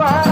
ಮಾಧವ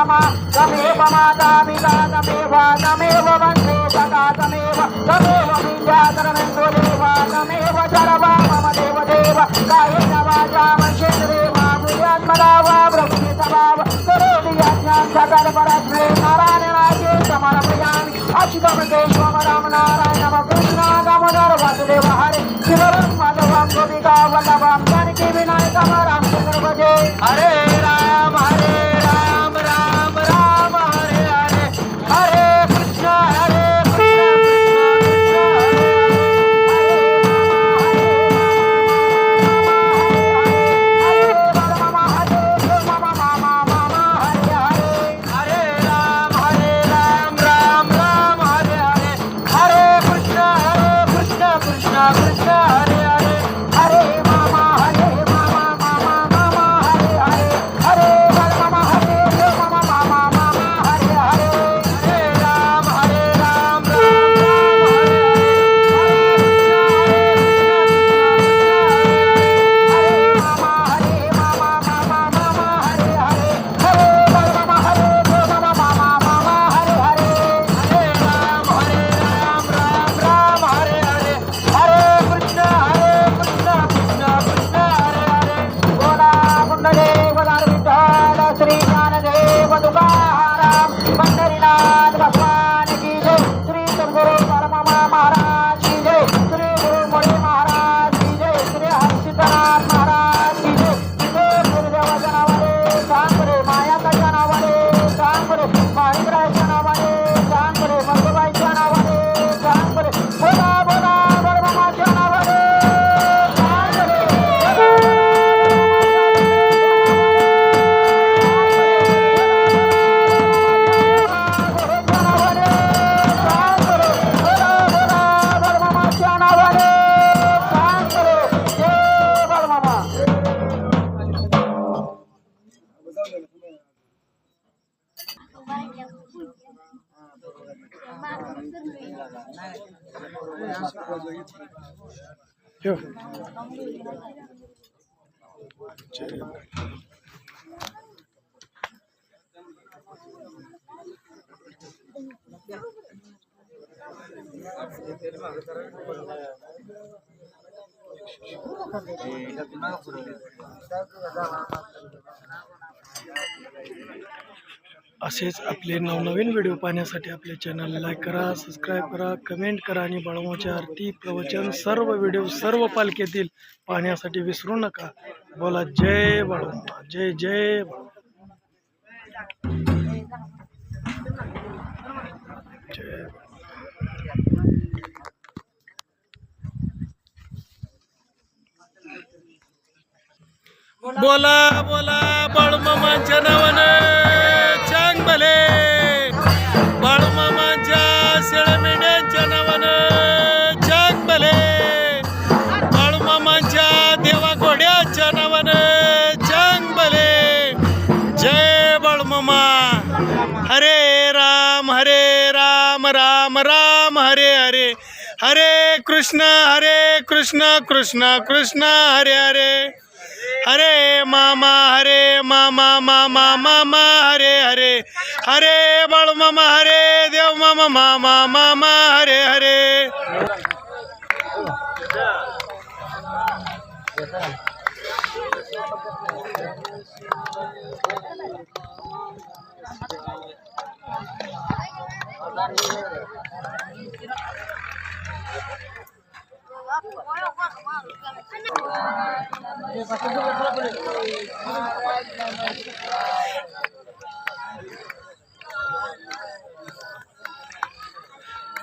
నమ తమేవ మాతాపితాతమేవ తమేవ వందే సదాతమేవ తమేవ విద్యాధరమేవ తమేవ జరవా మమ దేవ దేవ కాయేన వాచా మనుషేంద్రేవ క్రియాత్మరావ బ్రహ్మేతభావ కరోతి యజ్ఞాం సకర్పరస్మే నారాయణాయ సమర్పయామి అశుభమతే సోమ Yo. असेच आपले नवनवीन व्हिडिओ पाहण्यासाठी आपल्या चॅनल लाईक करा सबस्क्राईब करा कमेंट करा आणि बाळमाची आरती प्रवचन सर्व व्हिडिओ सर्व पालखीतील पाहण्यासाठी विसरू नका. बोला जय बाळमा जय जय जय. बोला बोला बाळमामाच्या नावानं. कृष्ण हरे कृष्ण कृष्ण कृष्ण हरे हरे। हरे मामा हरे मामा मामा मामा हरे हरे। हरे बाळू मामा हरे देव मामा मामा मामा हरे हरे।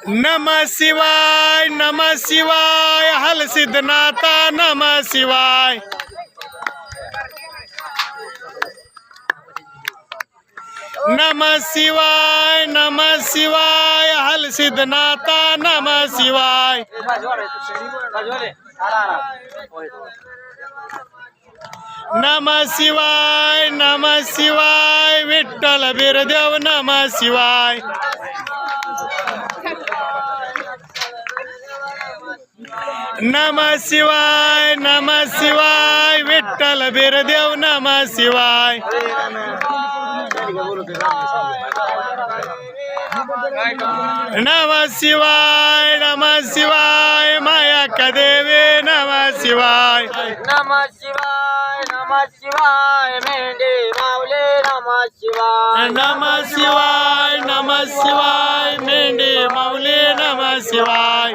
नम शिवाय नम शिवाय हल सिद्धनाथा नम शिवाय. नम शिवाय नम शिवाय हल सिद्धनाथा नम शिवाय. नम शिवाय नम शिवाय विठ्ठल बिरदेव नम शिवाय. नम शिवाय नम शिवाय विठ्ठल बिरदेव नम शिवाय. नम शिवाय नम शिवाय माया कदेवे नम शिवाय। नम शिवाय नम शिवाय मेंढे मावले नम शिवाय। नम शिवाय नम शिवाय मेंढे माऊले नम शिवाय।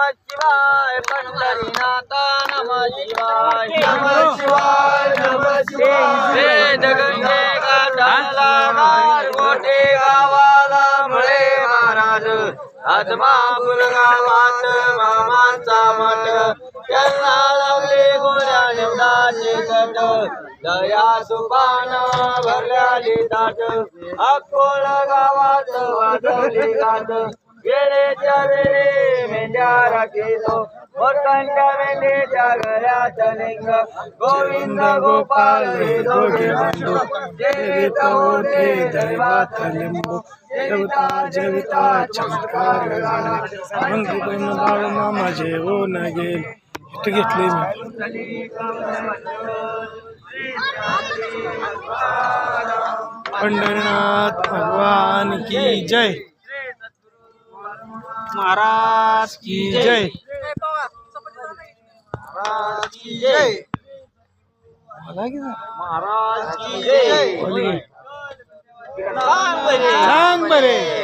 नम शिवाय नम पंढरीनाथ नम शिवाय नम शिवाय नम शिवाय गाठाला मार गावाला महाराज गावात मामांचा मठ त्यांना गोऱ्या निवडाचे तट दया सुपान भरल्याली ताट अकोळ गावात वाजवली गात घरात लिंग गोविंद गोपाल दोघे बंधू देविता लिंबू. देवता जेविता, चमत्कार झाला. मग पण बाळ मामा जेवून गेल. घेतले मी. पंढरीनाथ भगवान की जय. महाराज की जय. की? महाराज की जय. बोल की. चांगले सांग बरे.